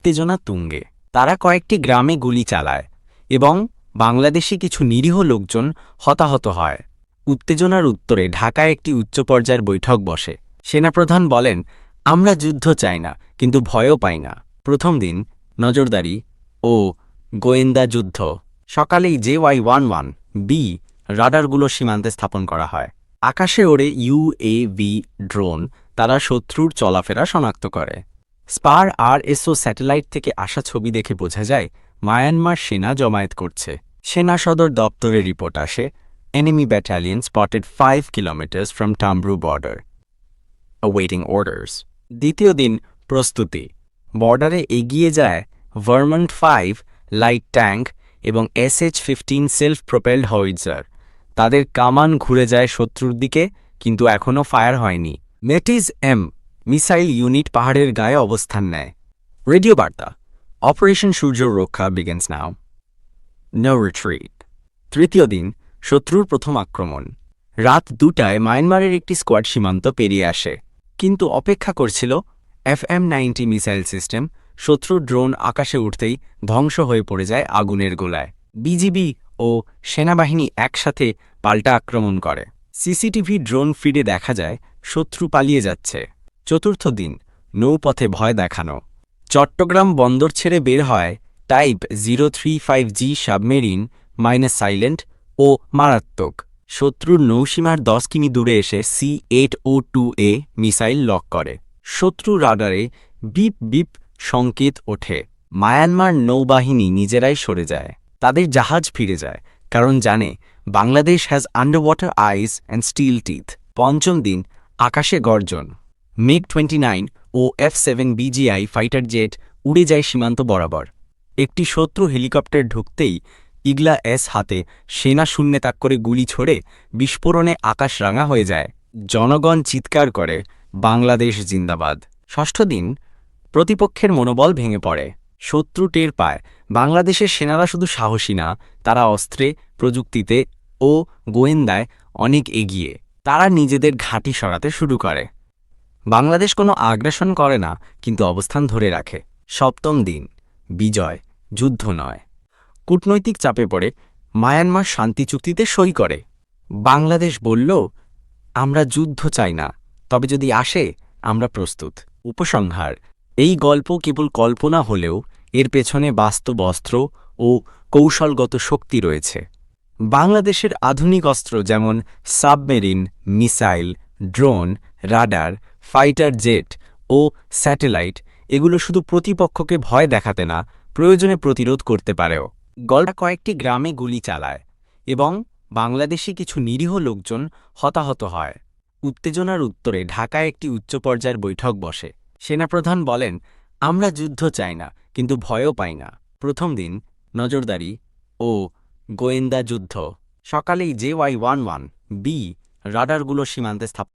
উত্তেজনা তুঙ্গে। তারা কয়েকটি গ্রামে গুলি চালায় এবং বাংলাদেশি কিছু নিরীহ লোকজন হতাহত হয়। উত্তেজনার উত্তরে ঢাকায় একটি উচ্চ পর্যায়ের বৈঠক বসে। সেনাপ্রধান বলেন, আমরা যুদ্ধ চাই না, কিন্তু ভয়ও পাই না। প্রথম দিন নজরদারি ও গোয়েন্দা যুদ্ধ। সকালেই J Y one one B রাডারগুলো সীমান্তে স্থাপন করা হয়। আকাশে ওড়ে ইউএভি ড্রোন। তারা শত্রুর চলাফেরা শনাক্ত করে। স্পার আর এসও স্যাটেলাইট থেকে আসা ছবি দেখে বোঝা যায় মায়ানমার সেনা জমায়েত করছে সেনা সদর দপ্তরে রিপোর্ট আসে, enemy battalion spotted 5 kilometers from Tamru border. Awaiting orders. দ্বিতীয় দিন, প্রস্তুতি বর্ডারে এগিয়ে যায় ভার্মন্ট ফাইভ লাইট ট্যাঙ্ক এবং SH fifteen self propelled howitzer তাদের কামান ঘুরে যায় শত্রুর দিকে, কিন্তু এখনও ফায়ার হয়নি মেটিজ এম মিসাইল ইউনিট পাহাড়ের গায়ে অবস্থান নেয়। রেডিও বার্তা, অপারেশন সূর্য রক্ষা বিগেন্স নাও নো রিট্রিট তৃতীয় দিন, শত্রুর প্রথম আক্রমণ। রাত দুটায় মায়ানমারের একটি স্কোয়াড সীমান্ত পেরিয়ে আসে। কিন্তু অপেক্ষা করছিল এফএম নাইনটি মিসাইল সিস্টেম শত্রুর ড্রোন আকাশে উঠতেই ধ্বংস হয়ে পড়ে যায় আগুনের গোলায়। বিজিবি ও সেনাবাহিনী একসাথে পাল্টা আক্রমণ করে। সিসিটিভি ড্রোন ফিডে দেখা যায়, শত্রু পালিয়ে যাচ্ছে। চতুর্থ দিন, নৌপথে ভয় দেখানো। চট্টগ্রাম বন্দর ছেড়ে বের হয় type zero three five G submarine, minus silent ও মারাত্মক। শত্রুর নৌসীমার দশ কিমি দূরে এসে C eight O two A missile lock করে। শত্রু রাডারে বিপ বিপ সংকেত ওঠে। মায়ানমার নৌবাহিনী নিজেরাই সরে যায়। তাদের জাহাজ ফিরে যায়, কারণ জানে Bangladesh has under water eyes and steel teeth পঞ্চম দিন, আকাশে গর্জন। মিগ টোয়েন্টি নাইন ও F seven BGI fighter jet উড়ে যায় সীমান্ত বরাবর। একটি শত্রু হেলিকপ্টার ঢুকতেই ইগলা এস হাতে সেনা শূন্যে তাক করে গুলি ছোড়ে বিস্ফোরণে আকাশ রাঙা হয়ে যায়। জনগণ চিৎকার করে, বাংলাদেশ জিন্দাবাদ। ষষ্ঠ দিন, প্রতিপক্ষের মনোবল ভেঙে পড়ে। শত্রু টের পায়, বাংলাদেশের সেনারা শুধু সাহসী না, তারা অস্ত্রে, প্রযুক্তিতে ও গোয়েন্দায় অনেক এগিয়ে। তারা নিজেদের ঘাঁটি সরাতে শুরু করে। বাংলাদেশ কোনো আগ্রাসন করে না, কিন্তু অবস্থান ধরে রাখে। সপ্তম দিন, বিজয়, যুদ্ধ নয়। কূটনৈতিক চাপে পড়ে, মায়ানমার শান্তি চুক্তিতে সই করে। বাংলাদেশ বলল, আমরা যুদ্ধ চাই না, তবে যদি আসে, আমরা প্রস্তুত। উপসংহার, এই গল্প কেবল কল্পনা হলেও এর পেছনে বাস্তব অস্ত্র ও কৌশলগত শক্তি রয়েছে। বাংলাদেশের আধুনিক অস্ত্র যেমন submarine, missile, drone, radar fighter jet ও স্যাটেলাইট এগুলো শুধু প্রতিপক্ষকে ভয় দেখাতে না, প্রয়োজনে প্রতিরোধ করতে পারেও। গল্প কয়েকটি গ্রামে গুলি চালায় এবং বাংলাদেশি কিছু নিরীহ লোকজন হতাহত হয়। উত্তেজনার উত্তরে ঢাকায় একটি উচ্চ পর্যায়ের বৈঠক বসে। সেনাপ্রধান বলেন, আমরা যুদ্ধ চাই না, কিন্তু ভয়ও পাই না। প্রথম দিন নজরদারি ও গোয়েন্দা যুদ্ধ। সকালেই J Y one one B রাডারগুলো সীমান্তে স্থাপন